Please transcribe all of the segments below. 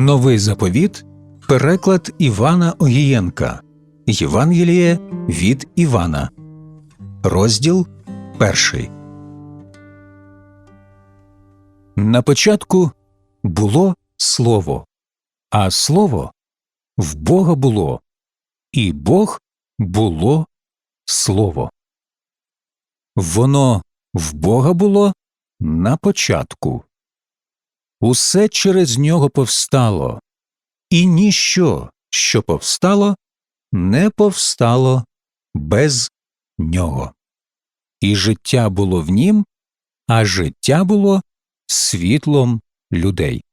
Новий заповіт переклад Івана Огієнка Євангеліє від Івана, розділ перший. На початку було слово, а слово в Бога було, і Бог було слово. Воно в Бога було на початку. Усе через нього повстало, і ніщо, що повстало, не повстало без нього. І життя було в нім, а життя було світлом людей.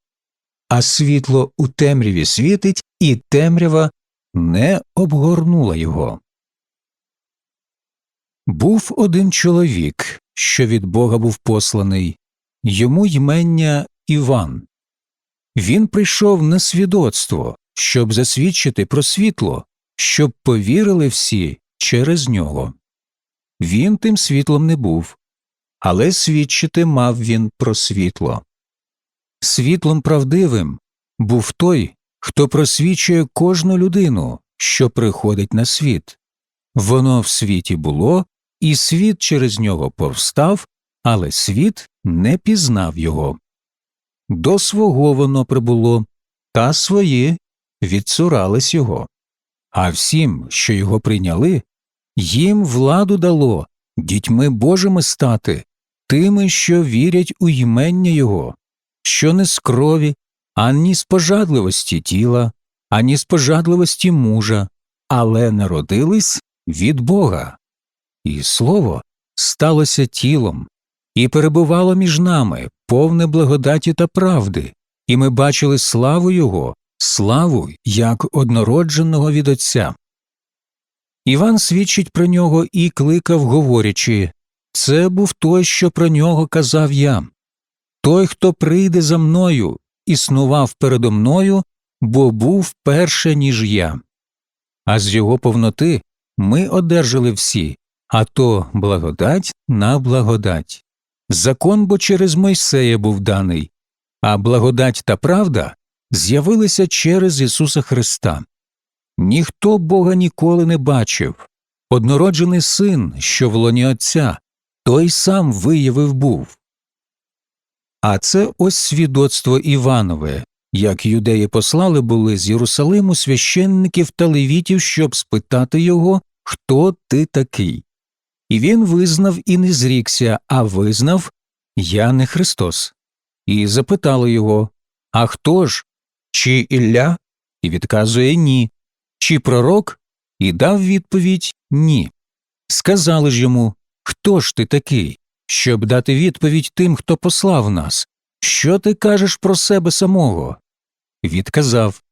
А світло у темряві світить, і темрява не обгорнула його. Був один чоловік, що від Бога був посланий, йому ймення Іван. Він прийшов на свідоцтво, щоб засвідчити про світло, щоб повірили всі через нього. Він тим світлом не був, але свідчити мав він про світло. Світлом правдивим був той, хто просвічує кожну людину, що приходить на світ. Воно в світі було, і світ через нього повстав, але світ не пізнав його. До свого воно прибуло, та свої відцурались його. А всім, що його прийняли, їм владу дало дітьми Божими стати, тими, що вірять у ймення Його, що не з крові, ані з пожадливості тіла, ані з пожадливості мужа, але народились від Бога. І слово сталося тілом і перебувало між нами, повне благодаті та правди, і ми бачили славу Його, славу як однородженого від Отця. Іван свідчить про нього і кликав, говорячи Це був той, що про нього казав я. Той, хто прийде за мною, існував передо мною, бо був перше, ніж я. А з його повноти ми одержали всі, а то благодать на благодать. Закон бо через Мойсея був даний, а благодать та правда з'явилися через Ісуса Христа. Ніхто Бога ніколи не бачив. Однороджений син, що в лоні Отця, той сам виявив був. А це ось свідоцтво Іванове, як юдеї послали були з Єрусалиму священників та левітів, щоб спитати його, хто ти такий. І він визнав і не зрікся, а визнав Я не Христос. І запитали його А хто ж? Чи Ілля? І відказує ні. Чи пророк? І дав відповідь Ні. Сказали ж йому Хто ж ти такий, щоб дати відповідь тим, хто послав нас? Що ти кажеш про себе самого? Відказав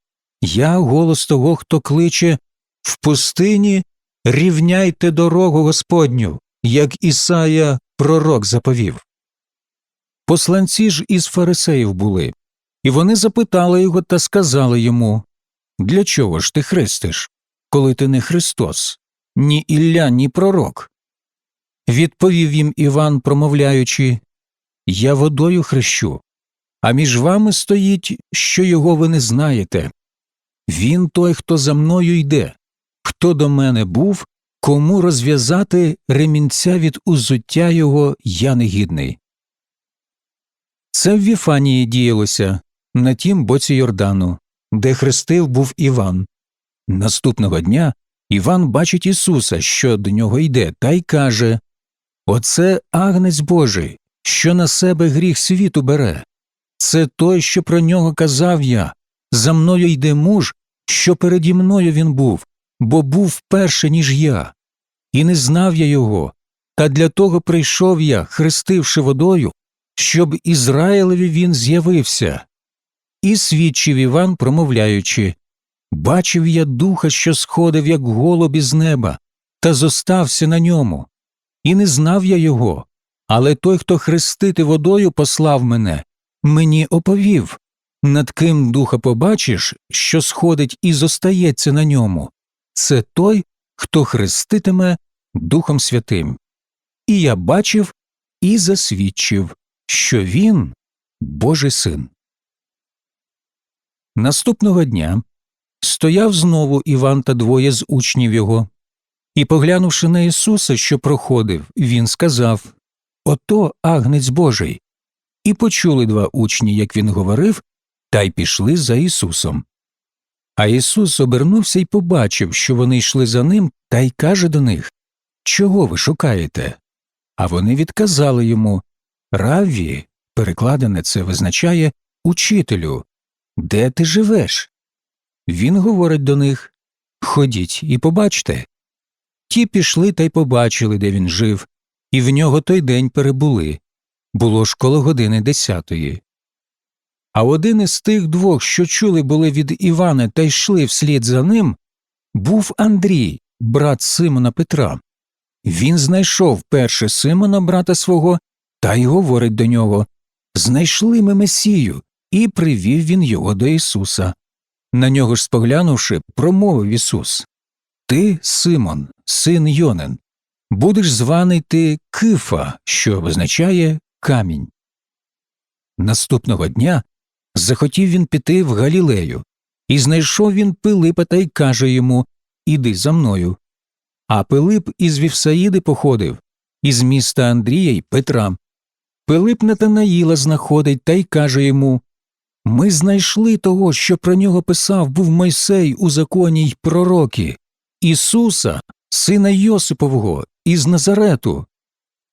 Я голос того, хто кличе в пустині рівняйте дорогу Господню, як Ісая пророк заповів. Посланці ж із фарисеїв були, і вони запитали його та сказали йому Для чого ж ти хрестиш, коли ти не Христос, ні Ілля, ні пророк? Відповів їм Іван, промовляючи Я водою хрещу, а між вами стоїть, що його ви не знаєте. Він той, хто за мною йде, хто до мене був, кому розв'язати ремінця від узуття його я негідний. Це в Віфанії діялося на тім боці Йордану, де хрестив був Іван. Наступного дня Іван бачить Ісуса, що до нього йде, та й каже Оце агнець Божий, що на себе гріх світу бере. Це той, що про нього казав я. За мною йде муж, що переді мною він був, бо був перше, ніж я, і не знав я його, та для того прийшов я, хрестивши водою, щоб Ізраїлеві він з'явився. І свідчив Іван, промовляючи Бачив я духа, що сходив, як голуб із неба, та зостався на ньому, і не знав я його, але той, хто хрестити водою послав мене, мені оповів над ким духа побачиш, що сходить і зостається на ньому, це той, хто хреститиме Духом Святим. І я бачив і засвідчив, що він Божий син. Наступного дня стояв знову Іван та двоє з учнів його, і, поглянувши на Ісуса, що проходив, він сказав Ото агнець Божий. І почули два учні, як він говорив, та й пішли за Ісусом. А Ісус обернувся і побачив, що вони йшли за ним, та й каже до них Чого ви шукаєте? А вони відказали йому Равві, перекладене це визначає учителю, де ти живеш? Він говорить до них Ходіть і побачте. Ті пішли та й побачили, де він жив, і в нього той день перебули. Було ж коло години десятої. А один із тих двох, що чули були від Івана та йшли вслід за ним, був Андрій, брат Симона Петра. Він знайшов перше Симона, брата свого, та й говорить до нього Знайшли ми Месію, і привів він його до Ісуса. На нього ж споглянувши, промовив Ісус Ти, Симон, син Йонин, будеш званий ти Кифа, що означає камінь. Наступного дня захотів він піти в Галілею, і знайшов він Пилипа та й каже йому Іди за мною. А Пилип із Вівсаїди походив, із міста Андрія й Петра. Пилип Натанаїла знаходить та й каже йому Ми знайшли того, що про нього писав був Мойсей у законі й пророки, Ісуса, сина Йосипового, із Назарету.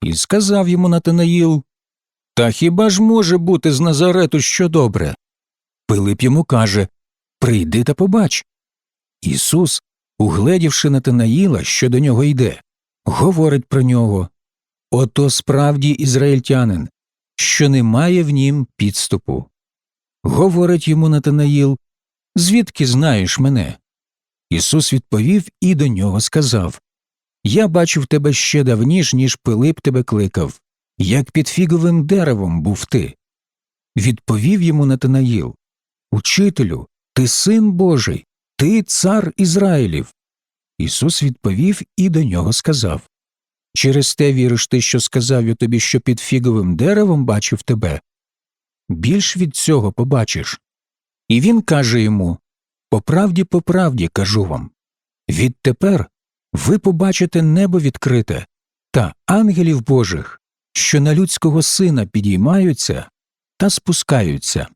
І сказав йому Натанаїл Та хіба ж може бути з Назарету що добре? Пилип йому каже Прийди та побач. Ісус, угледівши Натанаїла, що до нього йде, говорить про нього Ото справді ізраїльтянин, що немає в нім підступу. Говорить йому Натанаїл Звідки знаєш мене? Ісус відповів і до нього сказав Я бачив тебе ще давніш, ніж Пилип тебе кликав, як під фіговим деревом був ти. Відповів йому Натанаїл Учителю, ти син Божий, ти цар Ізраїлів. Ісус відповів і до нього сказав Через те віриш ти, що сказав я тобі, що під фіговим деревом бачив тебе? Більш від цього побачиш. І він каже йому По правді, по правді кажу вам відтепер ви побачите небо відкрите та ангелів Божих, що на людського сина підіймаються та спускаються.